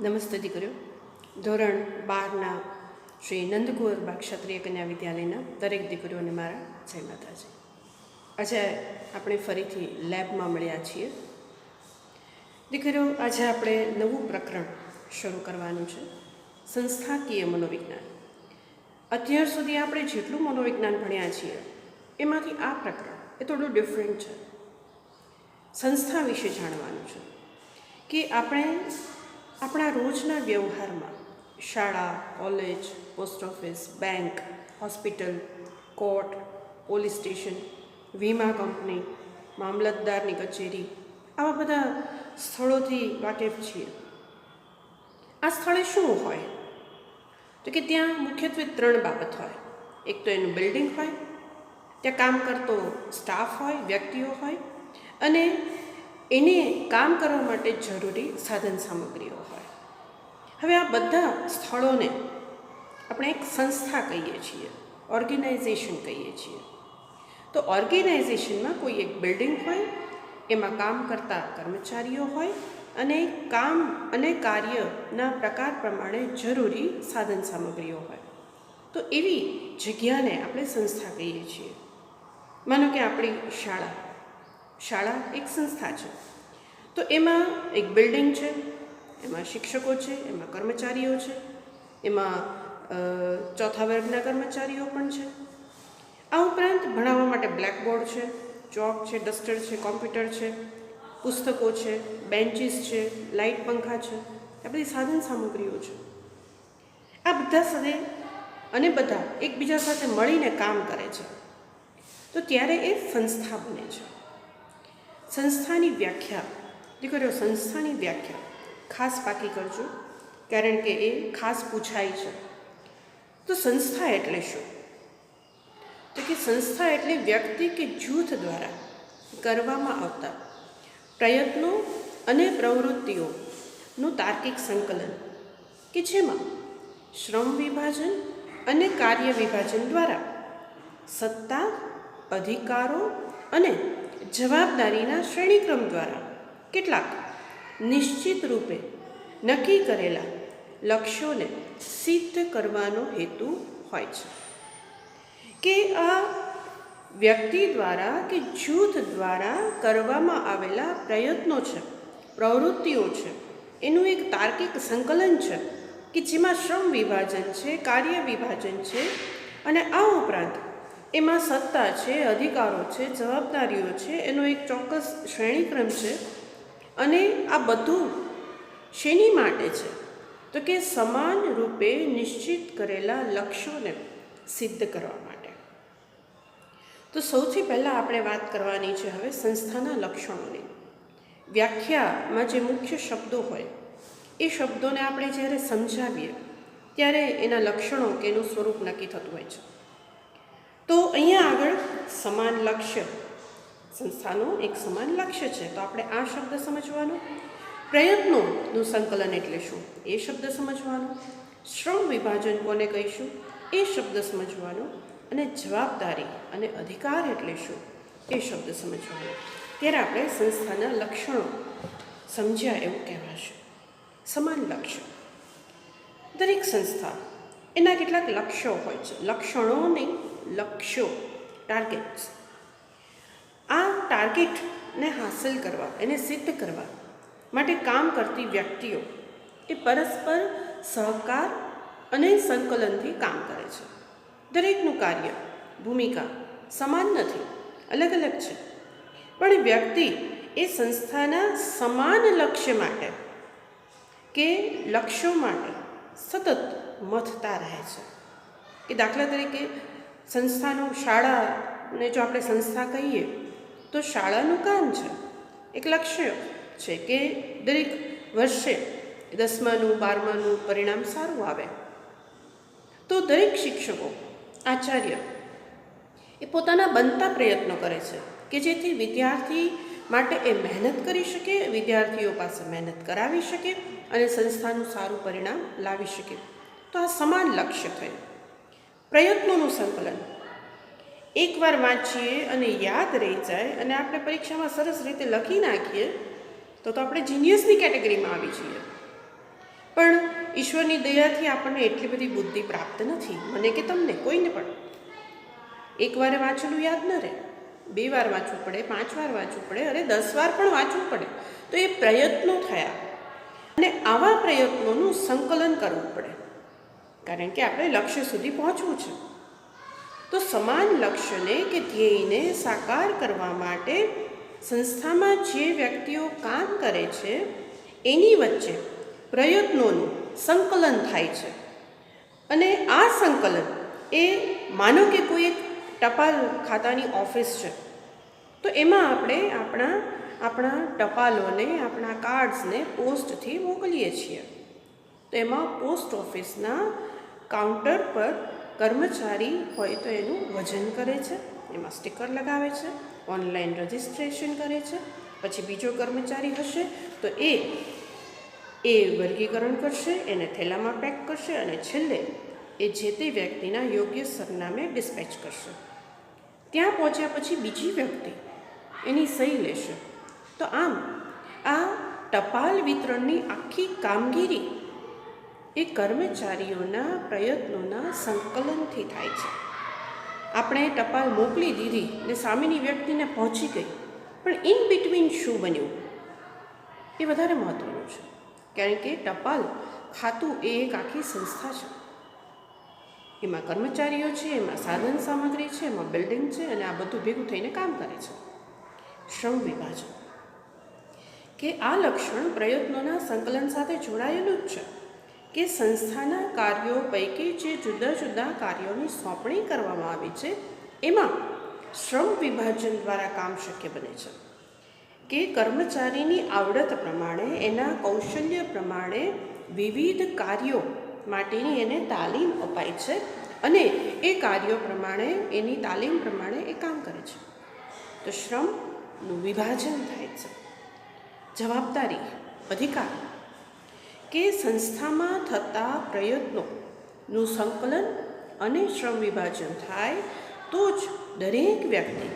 નમસ્તે દીકરીઓ. ધોરણ બારના શ્રી નંદકુંવરબા ક્ષત્રિય કન્યા વિદ્યાલયના દરેક દીકરીઓને મારા જય માતાજી. આજે આપણે ફરીથી લેબમાં મળ્યા છીએ. દીકરીઓ, આજે આપણે નવું પ્રકરણ શરૂ કરવાનું છે. સંસ્થાકીય મનોવિજ્ઞાન. અત્યાર સુધી આપણે જેટલું મનોવિજ્ઞાન ભણ્યા છીએ, એમાંથી આ પ્રકરણ એ થોડું ડિફરન્ટ છે. સંસ્થા વિશે જાણવાનું છે કે આપણે આપણા રોજના વ્યવહારમાં શાળા, college, post office, bank, hospital, court, police station, વીમા કંપની, મામલતદારની કચેરી, આવા બધા સ્થળોથી વાકેફ છીએ. આ સ્થળે શું હોય? તો કે ત્યાં મુખ્યત્વે ત્રણ બાબત હોય. એક તો એનું બિલ્ડિંગ હોય, ત્યાં કામ કરતો સ્ટાફ હોય, વ્યક્તિઓ હોય, અને એને કામ કરવા માટે જરૂરી સાધન સામગ્રીઓ હોય. હવે આ બધા સ્થળોને આપણે એક સંસ્થા કહીએ છીએ, ઓર્ગેનાઇઝેશન કહીએ છીએ. તો ઓર્ગેનાઇઝેશનમાં કોઈ એક બિલ્ડિંગ હોય, એમાં કામ કરતા કર્મચારીઓ હોય અને કામ અને કાર્યના પ્રકાર પ્રમાણે જરૂરી સાધન સામગ્રીઓ હોય. તો એવી જગ્યાને આપણે સંસ્થા કહીએ છીએ. માનો કે આપણી શાળા. શાળા એક સંસ્થા છે. તો એમાં એક બિલ્ડિંગ છે, એમાં શિક્ષકો છે, એમાં કર્મચારીઓ છે, એમાં ચોથા વર્ગના કર્મચારીઓ પણ છે. આ ઉપરાંત ભણાવવા માટે બ્લેકબોર્ડ છે, ચોક છે, ડસ્ટર છે, કોમ્પ્યુટર છે, પુસ્તકો છે, બેન્ચીસ છે, લાઇટ પંખા છે, આ બધી સાધન સામગ્રીઓ છે. આ બધા સાથે અને બધા એકબીજા સાથે મળીને કામ કરે છે. તો ત્યારે એ સંસ્થા બને છે. સંસ્થાની વ્યાખ્યા. દીકરીઓ, સંસ્થાની વ્યાખ્યા. ખાસ પાકી કરજો, કારણ કે એ ખાસ પૂછાય છે. તો સંસ્થા એટલે શું? તો કે સંસ્થા એટલે વ્યક્તિ કે જૂથ દ્વારા કરવામાં આવતા પ્રયત્નો અને પ્રવૃત્તિઓનું તાર્કિક સંકલન કે જેમાં શ્રમ વિભાજન અને કાર્ય વિભાજન દ્વારા સત્તા, અધિકારો અને જવાબદારીના શ્રેણીક્રમ દ્વારા કેટલાક નિશ્ચિત રૂપે નક્કી કરેલા લક્ષ્યોને સિદ્ધ કરવાનો હેતુ હોય છે. કે આ વ્યક્તિ દ્વારા કે જૂથ દ્વારા કરવામાં આવેલા પ્રયત્નો છે, પ્રવૃત્તિઓ છે, એનું એક તાર્કિક સંકલન છે કે જેમાં શ્રમ વિભાજન છે, કાર્ય વિભાજન છે અને આ ઉપરાંત એમાં સત્તા છે, અધિકારો છે, જવાબદારીઓ છે, એનો એક ચોક્કસ શ્રેણીક્રમ છે અને આ બધું શેની માટે છે? તો કે સમાન રૂપે નિશ્ચિત કરેલા લક્ષ્યોને સિદ્ધ કરવા માટે. તો સૌથી પહેલાં આપણે વાત કરવાની છે હવે સંસ્થાના લક્ષણોની. વ્યાખ્યામાં જે મુખ્ય શબ્દો હોય, એ શબ્દોને આપણે જ્યારે સમજાવીએ, ત્યારે એના લક્ષણો કે એનું સ્વરૂપ નક્કી થતું હોય છે. તો અહીંયા આગળ સમાન લક્ષ્ય. સંસ્થાનું એક સમાન લક્ષ્ય છે. તો આપણે આ શબ્દ સમજવાનો. પ્રયત્નોનું સંકલન એટલે શું? એ શબ્દ સમજવાનો. શ્રમ વિભાજન કોને કહીશું? એ શબ્દ સમજવાનો. અને જવાબદારી અને અધિકાર એટલે શું? એ શબ્દ સમજવાનો. ત્યારે આપણે સંસ્થાના લક્ષણો સમજ્યા એવું કહેવાશે. સમાન લક્ષ્ય. દરેક સંસ્થા એના કેટલાક લક્ષ્યો હોય છે. લક્ષણો નહીં લક્ષ્યો ટાર્ગેટ્સ આ ટાર્ગેટને હાંસલ કરવા, એને સિદ્ધ કરવા માટે કામ કરતી વ્યક્તિઓ એ પરસ્પર સહકાર અને સંકલનથી કામ કરે છે. દરેકનું કાર્ય, ભૂમિકા સમાન નથી, અલગ અલગ છે. પણ વ્યક્તિ એ સંસ્થાના સમાન લક્ષ્ય માટે કે લક્ષ્યો માટે સતત મથતા રહે છે. કે દાખલા તરીકે સંસ્થાનું શાળાને જો આપણે સંસ્થા કહીએ, તો શાળાનું કામ છે. એક લક્ષ્ય છે કે દરેક વર્ષે દસમાનું, બારમાનું પરિણામ સારું આવે. તો દરેક શિક્ષકો, આચાર્ય, એ પોતાના બનતા પ્રયત્નો કરે છે કે જેથી વિદ્યાર્થી માટે એ મહેનત કરી શકે, વિદ્યાર્થીઓ પાસે મહેનત કરાવી શકે અને સંસ્થાનું સારું પરિણામ લાવી શકે. તો આ સમાન લક્ષ્ય થયું. પ્રયત્નોનું સંકલન. એકવાર વાંચીએ અને યાદ રહી જાય અને આપણે પરીક્ષામાં સરસ રીતે લખી નાખીએ, તો તો આપણે જીનિયસની કેટેગરીમાં આવી છીએ. પણ ઈશ્વરની દયાથી આપણને એટલી બધી બુદ્ધિ પ્રાપ્ત નથી. મને કે તમને, કોઈને પણ. એકવાર વાંચેલું યાદ ન રહે. બે વાર વાંચવું પડે, પાંચ વાર વાંચવું પડે, અરે દસ વાર પણ વાંચવું પડે. તો એ પ્રયત્નો થયા. અને આવા પ્રયત્નોનું સંકલન કરવું પડે. કારણ કે આપણે લક્ષ્ય સુધી પહોંચવું છે. તો સમાન લક્ષ્યને કે ધ્યેયને સાકાર કરવા માટે સંસ્થામાં જે વ્યક્તિઓ કામ કરે છે, એની વચ્ચે પ્રયત્નોનું સંકલન થાય છે. અને આ સંકલન એ માનો કે કોઈ એક ટપાલ ખાતાની ઓફિસ છે, તો એમાં આપણે આપણા આપણા ટપાલોને, આપણા કાર્ડ્સને પોસ્ટથી મોકલીએ છીએ. તો એમાં પોસ્ટ ઓફિસના કાઉન્ટર પર કર્મચારી હોય તો એનું વજન કરે છે, એમાં સ્ટીકર લગાવે છે, ઓનલાઈન રજિસ્ટ્રેશન કરે છે, પછી બીજો કર્મચારી હશે તો એ એ વર્ગીકરણ કરશે, એને થેલામાં પેક કરશે અને છેલ્લે એ જે તે વ્યક્તિના યોગ્ય સરનામે ડિસ્પેચ કરશે. ત્યાં પહોંચ્યા પછી બીજી વ્યક્તિ એની સહી લેશે. તો આમ, આ ટપાલ વિતરણની આખી કામગીરી એ કર્મચારીઓના પ્રયત્નોના સંકલનથી થાય છે. આપણે ટપાલ મોકલી દીધી ને સામેની વ્યક્તિને પહોંચી ગઈ, પણ ઇન બિટવીન શું બન્યું? એ વધારે મહત્ત્વનું છે, કારણ કે ટપાલ ખાતું એ એક આખી સંસ્થા છે. એમાં કર્મચારીઓ છે, એમાં સાધન સામગ્રી છે, એમાં બિલ્ડિંગ છે અને આ બધું ભેગું થઈને કામ કરે છે. શ્રમ વિભાજન. કે આ લક્ષણ પ્રયત્નોના સંકલન સાથે જોડાયેલું જ છે. કે સંસ્થાના કાર્યો પૈકી જે જુદા જુદા કાર્યોની સોંપણી કરવામાં આવી છે, એમાં શ્રમ વિભાજન દ્વારા કામ શક્ય બને છે. કે કર્મચારીની આવડત પ્રમાણે, એના કૌશલ્ય પ્રમાણે વિવિધ કાર્યો માટેની એને તાલીમ અપાય છે અને એ કાર્યો પ્રમાણે, એની તાલીમ પ્રમાણે એ કામ કરે છે. તો શ્રમનું વિભાજન થાય છે. જવાબદારી, અધિકાર કે સંસ્થામાં થતા પ્રયત્નોનું સંકલન અને શ્રમ વિભાજન થાય તો જ દરેક વ્યક્તિ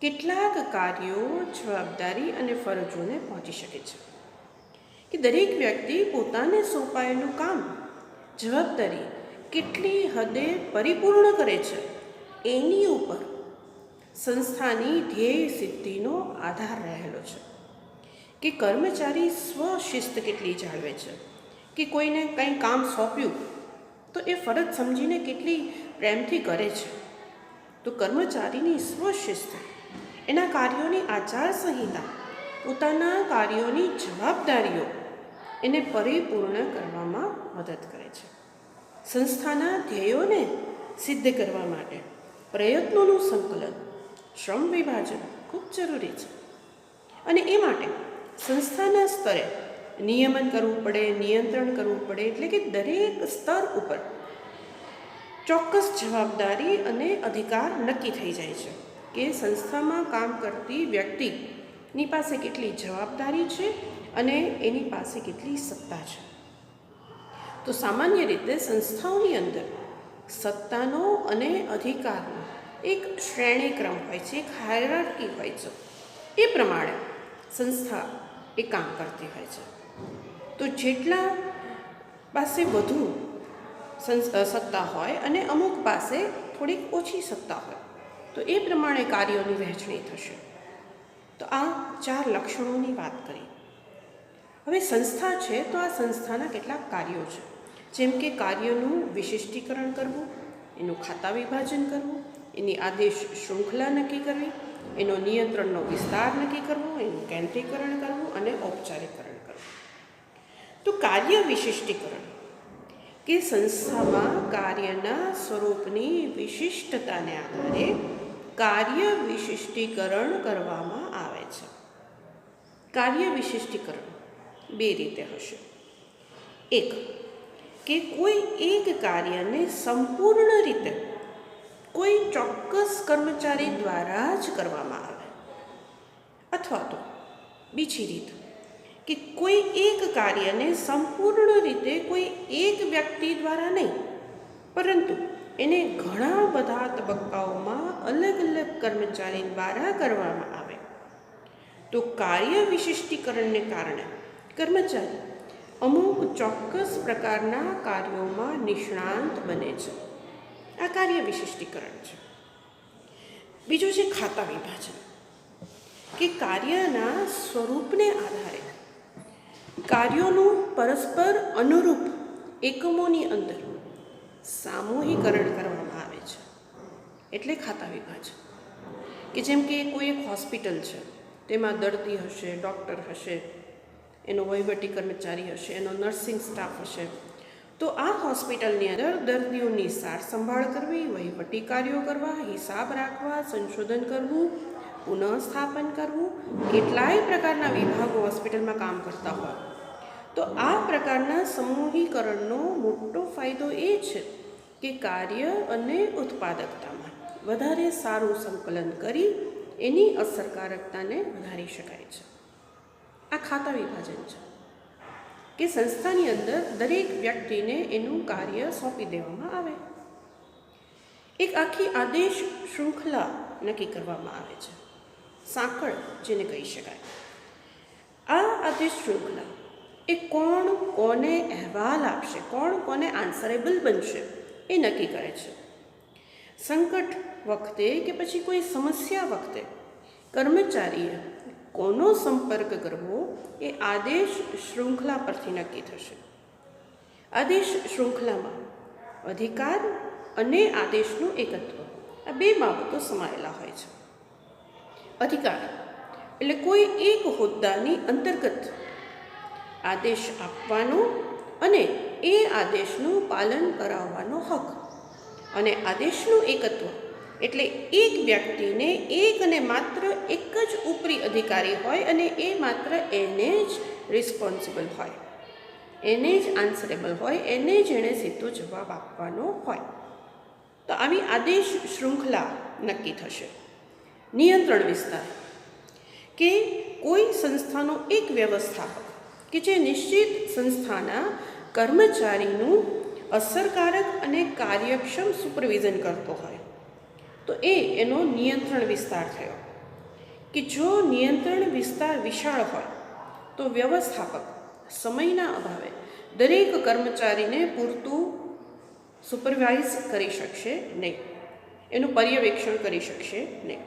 કેટલાક કાર્યો, જવાબદારી અને ફરજોને પહોંચી શકે છે. કે દરેક વ્યક્તિ પોતાને સોંપાયેલું કામ, જવાબદારી કેટલી હદે પરિપૂર્ણ કરે છે, એની ઉપર સંસ્થાની ધ્યેય સિદ્ધિનો આધાર રહેલો છે. કે કર્મચારી સ્વશિસ્ત કેટલી જાળવે છે? કે કોઈને કંઈ કામ સોંપ્યું? તો એ ફરજ સમજીને કેટલી પ્રેમથી કરે છે. તો કર્મચારીની સ્વશિસ્ત એના કાર્યોની આચાર સંહિતા, પોતાના કાર્યોની જવાબદારીઓ, એને પરિપૂર્ણ કરવામાં મદદ કરે છે. સંસ્થાના ધ્યેયોને સિદ્ધ કરવા માટે પ્રયત્નોનું સંકલન શ્રમ વિભાજન ખૂબ જરૂરી છે. અને એ માટે સંસ્થાના સ્તરે નિયમન કરવું પડે, નિયંત્રણ કરવું પડે, એટલે કે દરેક સ્તર ઉપર ચોક્કસ જવાબદારી અને અધિકાર નક્કી થઈ જાય છે કે સંસ્થામાં કામ કરતી વ્યક્તિની પાસે કેટલી જવાબદારી છે અને એની પાસે કેટલી સત્તા છે. તો સામાન્ય રીતે સંસ્થાઓની અંદર સત્તાનો અને અધિકારનો એક શ્રેણીક્રમ હોય છે, એક હાયરાર્કી હોય છે. એ પ્રમાણે સંસ્થા એ કામ કરતી હોય છે. તો જેટલા પાસે વધુ સત્તા હોય અને અમુક પાસે થોડીક ઓછી સત્તા હોય, તો એ પ્રમાણે કાર્યોની વહેંચણી થશે. તો આ ચાર લક્ષણોની વાત કરી. હવે સંસ્થા છે તો આ સંસ્થાના કેટલાક કાર્યો છે. જેમ કે કાર્યોનું વિશિષ્ટીકરણ કરવું, એનું ખાતા વિભાજન કરવું, એની આદેશ શૃંખલા નક્કી કરવી એનો નિયંત્રણનો વિસ્તાર નક્કી કરવો, એનું કેન્દ્રીકરણ કરવું અને ઔપચારિકરણ કરવું. તો કાર્ય વિશિષ્ટીકરણ, કે સંસ્થામાં કાર્યના સ્વરૂપની વિશિષ્ટતાને આધારે કાર્ય વિશિષ્ટીકરણ કરવામાં આવે છે. કાર્ય વિશિષ્ટીકરણ બે રીતે હશે. એક, કે કોઈ એક કાર્યને સંપૂર્ણ રીતે કોઈ ચોક્કસ કર્મચારી દ્વારા જ કરવામાં આવે. અથવા તો બીજી રીત, કે કોઈ એક કાર્યને સંપૂર્ણ રીતે કોઈ એક વ્યક્તિ દ્વારા નહીં, પરંતુ એને ઘણા બધા તબક્કાઓમાં અલગ અલગ કર્મચારી દ્વારા કરવામાં આવે. તો કાર્ય વિશિષ્ટીકરણને કારણે કર્મચારી અમુક ચોક્કસ પ્રકારના કાર્યોમાં નિષ્ણાંત બને છે. આ કાર્ય વિશિષ્ટીકરણ છે. બીજું છે ખાતા વિભાજન, કે કાર્યના સ્વરૂપને આધારે કાર્યોનું પરસ્પર અનુરૂપ એકમોની અંદર સામૂહિકરણ કરવામાં આવે છે. એટલે ખાતા વિભાજન, કે જેમ કે કોઈ એક હોસ્પિટલ છે, તેમાં દર્દી હશે, ડૉક્ટર હશે, એનો વહીવટી કર્મચારી હશે, એનો નર્સિંગ સ્ટાફ હશે તો આ હોસ્પિટલની અંદર દર્દીઓની સાર સંભાળ કરવી, વહીવટી કાર્યો કરવા, હિસાબ રાખવા, સંશોધન કરવું, પુનઃસ્થાપન કરવું, કેટલાય પ્રકારના વિભાગો હોસ્પિટલમાં કામ કરતા હોય. તો આ પ્રકારના સમૂહીકરણનો મોટો ફાયદો એ છે કે કાર્ય અને ઉત્પાદકતામાં વધારે સારું સંકલન કરી એની અસરકારકતાને વધારી શકાય છે. આ ખાતા વિભાજન છે. કે સંસ્થાની અંદર દરેક વ્યક્તિને એનું કાર્ય સોંપી દેવામાં આવે. એક આખી આદેશ શૃંખલા નક્કી કરવામાં આવે છે. સાંકળ જેને કહી શકાય. આ આદેશ શૃંખલા એ કોણ કોને અહેવાલ આપશે, કોણ કોને આન્સરેબલ બનશે એ નક્કી કરે છે. સંકટ વખતે કે પછી કોઈ સમસ્યા વખતે કર્મચારીએ કોનો સંપર્ક કરવો એ આદેશ શૃંખલા પરથી નક્કી થશે. આદેશ શૃંખલામાં અધિકાર અને આદેશનું એકત્વ, આ બે બાબતો સમાયેલા હોય છે. અધિકાર એટલે કોઈ એક હોદ્દાની અંતર્ગત આદેશ આપવાનો અને એ આદેશનું પાલન કરાવવાનો હક અને આદેશનું એકત્વ. એટલે એક વ્યક્તિને એક અને માત્ર એક જ ઉપરી અધિકારી હોય અને એ માત્ર એને જ રિસ્પોન્સિબલ હોય. એને જ આન્સરેબલ હોય, એને જ એણે સીધો જવાબ આપવાનો હોય. તો આવી આદેશ શૃંખલા નક્કી થશે. નિયંત્રણ વિસ્તાર. કે કોઈ સંસ્થાનો એક વ્યવસ્થાપક કે જે નિશ્ચિત સંસ્થાના કર્મચારીનું અસરકારક અને કાર્યક્ષમ સુપરવિઝન કરતો હોય. તો એ એનો નિયંત્રણ વિસ્તાર થયો. કે જો નિયંત્રણ વિસ્તાર વિશાળ હોય, તો વ્યવસ્થાપક સમયના અભાવે દરેક કર્મચારીને પૂરતું સુપરવાઇઝ કરી શકશે નહીં. એનું પર્યવેક્ષણ કરી શકશે નહીં.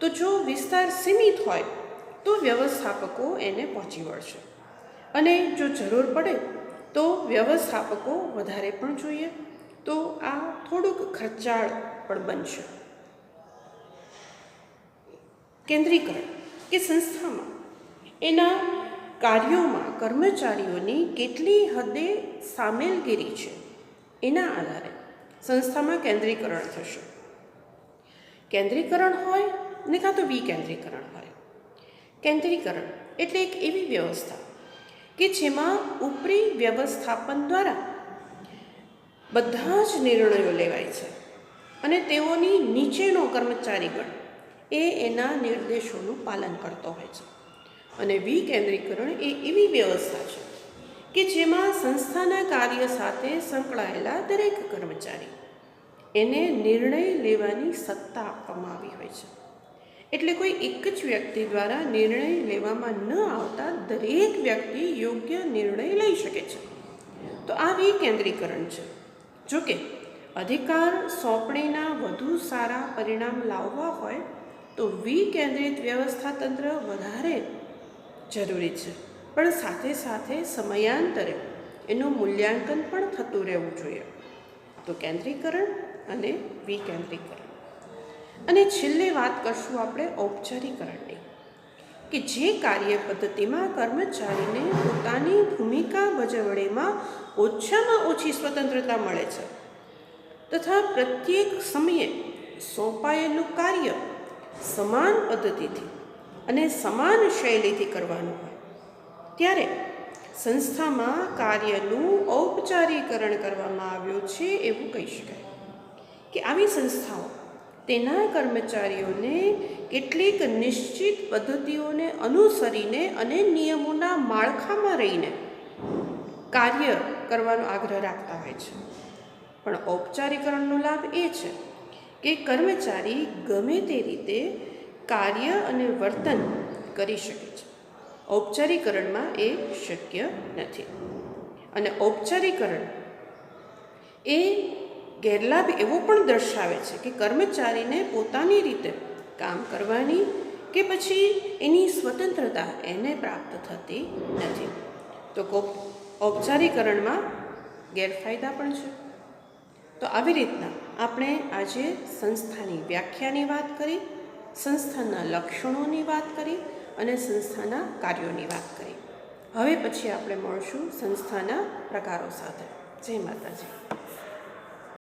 તો જો વિસ્તાર સીમિત હોય, તો વ્યવસ્થાપકો એને પહોંચી વળશે. અને જો જરૂર પડે, તો વ્યવસ્થાપકો વધારે પણ જોઈએ. તો આ થોડુંક ખર્ચાળ પણ બનશે. કેન્દ્રીકરણ કે સંસ્થામાં, એના કાર્યોમાં કર્મચારીઓની કેટલી હદે સામેલગીરી છે, એના આધારે સંસ્થામાં કેન્દ્રીકરણ થશે. કેન્દ્રીકરણ હોય ને કાં તો વિકેન્દ્રીકરણ હોય. કેન્દ્રીકરણ એટલે એક એવી વ્યવસ્થા કે જેમાં ઉપરી વ્યવસ્થાપન દ્વારા બધા જ નિર્ણયો લેવાય છે. અને તેઓની નીચેનો કર્મચારીગણ એ એના નિર્દેશોનું પાલન કરતો હોય છે. અને વિકેન્દ્રીકરણ એ એવી વ્યવસ્થા છે કે જેમાં સંસ્થાના કાર્ય સાથે સંકળાયેલા દરેક કર્મચારી એને નિર્ણય લેવાની સત્તા આપવામાં આવી હોય છે. એટલે કોઈ એક જ વ્યક્તિ દ્વારા નિર્ણય લેવામાં ન આવતા દરેક વ્યક્તિ યોગ્ય નિર્ણય લઈ શકે છે. તો આ વિકેન્દ્રીકરણ છે. જોકે અધિકાર સોંપણીના વધુ સારા પરિણામ લાવવા હોય તો વિકેન્દ્રિત વ્યવસ્થા તંત્ર વધારે જરૂરી છે. પણ સાથે સાથે સમયાંતરે એનું મૂલ્યાંકન પણ થતું રહેવું જોઈએ. તો કેન્દ્રીકરણ અને વિકેન્દ્રીકરણ. અને છેલ્લે વાત કરશું આપણે ઔપચારિકરણની. કે જે કાર્ય પદ્ધતિમાં કર્મચારીને પોતાની ભૂમિકા ભજવણીમાં ઓછામાં ઓછી સ્વતંત્રતા મળે છે. તથા પ્રત્યેક સમયે સોંપાયેલું કાર્ય સમાન પદ્ધતિથી અને સમાન શૈલીથી કરવાનું હોય. ત્યારે સંસ્થામાં કાર્યનું ઔપચારીકરણ કરવામાં આવ્યું છે એવું કહી શકાય કે આવી સંસ્થાઓ તેના કર્મચારીઓને કેટલીક નિશ્ચિત પદ્ધતિઓને અનુસરીને અને નિયમોના માળખામાં રહીને કાર્ય કરવાનો આગ્રહ રાખતા હોય છે. પણ ઔપચારીકરણનો લાભ એ છે કે કર્મચારી ગમે તે રીતે કાર્ય અને વર્તન કરી શકે છે. ઔપચારિકરણમાં એ શક્ય નથી. અને ઔપચારિકરણ એ ગેરલાભ એવો પણ દર્શાવે છે કે કર્મચારીને પોતાની રીતે કામ કરવાની કે પછી એની સ્વતંત્રતા એને પ્રાપ્ત થતી નથી. તો ઔપચારિકરણમાં ગેરફાયદા પણ છે. તો આવી રીતના આપણે આજે સંસ્થાની વ્યાખ્યાની વાત કરી, સંસ્થાના લક્ષણોની વાત કરી અને સંસ્થાના કાર્યોની વાત કરી. હવે પછી આપણે મળશું સંસ્થાના પ્રકારો સાથે. જય માતાજી.